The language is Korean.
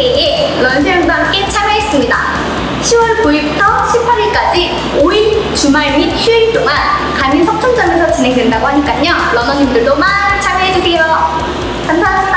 런세이에 런세연과 함께 참여했습니다. 10월 9일부터 18일까지 5일 주말 및 휴일 동안 강인 석촌점에서 진행된다고 하니까요. 러너님들도 많이 참여해주세요. 감사합니다.